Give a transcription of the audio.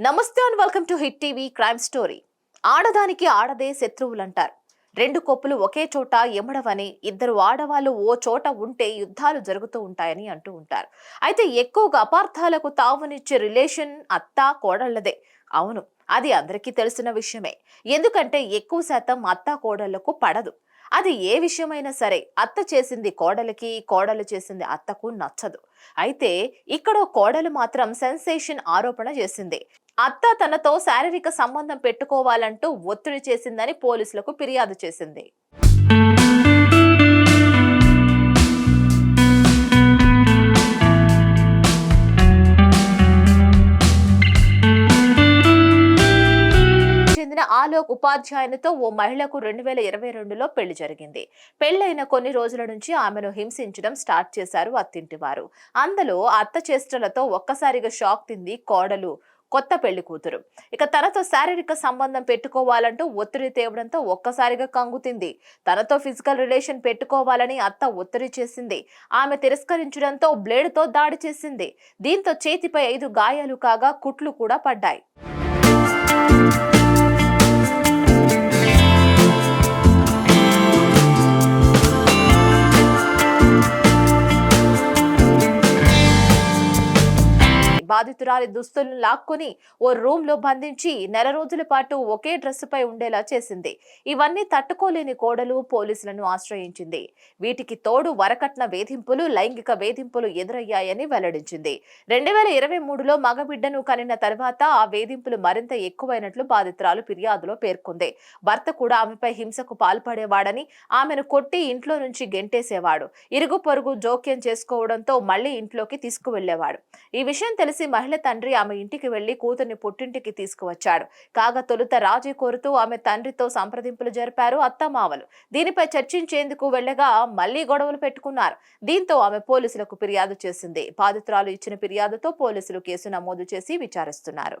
నమస్తే and welcome to Hit TV crime story. ఆడదానికి ఆడదే శత్రువులంటారు. రెండు కొప్పులు ఒకే చోట ఎమడవని ఇద్దరు ఆడవాళ్ళు ఓ చోట ఉంటే యుద్ధాలు జరుగుతూ ఉంటాయని అంటూ ఉంటారు. అయితే ఎక్కువగా అపార్థాలకు తావునిచ్చే రిలేషన్ అత్త కోడళ్ళదే. అవును అది అందరికీ తెలిసిన విషయమే. ఎందుకంటే ఎక్కువ శాతం అత్త కోడళ్ళకు పడదు. అది ఏ విషయమైనా సరే అత్త చేసింది కోడలికి కోడలు చేసింది అత్తకు నచ్చదు. అయితే ఇక్కడ కోడలు మాత్రం సెన్సేషన్ ఆరోపణ చేసింది. అత్త తనతో శారీరక సంబంధం పెట్టుకోవాలంటూ ఒత్తిడి చేసిందని పోలీసులకు ఫిర్యాదు చేసింది. ఆలోక్ ఉపాధ్యాయునితో ఓ మహిళకు రెండు వేల ఇరవై రెండులో పెళ్ళి జరిగింది. పెళ్ళైన కొన్ని రోజుల నుంచి ఆమెను హింసించడం స్టార్ట్ చేశారు అత్తింటి వారు అందులో అత్త చేష్టలతో ఒక్కసారిగా షాక్ తింది కోడలు కొత్త పెళ్ళి కూతురు. ఇక తనతో శారీరక సంబంధం పెట్టుకోవాలంటూ ఒత్తిడి తేవడంతో ఒక్కసారిగా కంగుతింది తనతో ఫిజికల్ రిలేషన్ పెట్టుకోవాలని అత్త ఒత్తిడి చేసింది. ఆమె తిరస్కరించడంతో బ్లేడ్తో దాడి చేసింది. దీంతో చేతిపై ఐదు గాయాలు కాగా కుట్లు కూడా పడ్డాయి. బాధితురాలి దుస్తులను లాక్కొని ఓ రూమ్లో బంధించి నెల రోజుల పాటు ఒకే డ్రెస్ పై ఉండేలా చేసింది. ఇవన్నీ తట్టుకోలేని కోడలు పోలీసులను ఆశ్రయించింది. వీటికి తోడు వరకట్న వేధింపులు లైంగిక వేధింపులు ఎదురయ్యాయని వెల్లడించింది. రెండు వేల ఇరవై మూడులో మగబిడ్డను కనిన తర్వాత ఆ వేధింపులు మరింత ఎక్కువైనట్లు బాధితురాలు ఫిర్యాదులో పేర్కొంది. భర్త కూడా ఆమెపై హింసకు పాల్పడేవాడని ఆమెను కొట్టి ఇంట్లో నుంచి గెంటేసేవాడు. ఇరుగు పొరుగు జోక్యం చేసుకోవడంతో మళ్ళీ ఇంట్లోకి తీసుకువెళ్ళేవాడు ఈ విషయం తెలిసి మహిళ తండ్రి ఆమె ఇంటికి వెళ్ళి కూతుర్ని పుట్టింటికి తీసుకువచ్చాడు. కాగా తొలుత రాజీ కోరుతూ ఆమె తండ్రితో సంప్రదింపులు జరిపారు అత్తమావలు దీనిపై చర్చించేందుకు వెళ్ళగా మళ్ళీ గొడవలు పెట్టుకున్నారు. దీంతో ఆమె పోలీసులకు ఫిర్యాదు చేసింది. బాధితురాలు ఇచ్చిన ఫిర్యాదుతో పోలీసులు కేసు నమోదు చేసి విచారిస్తున్నారు.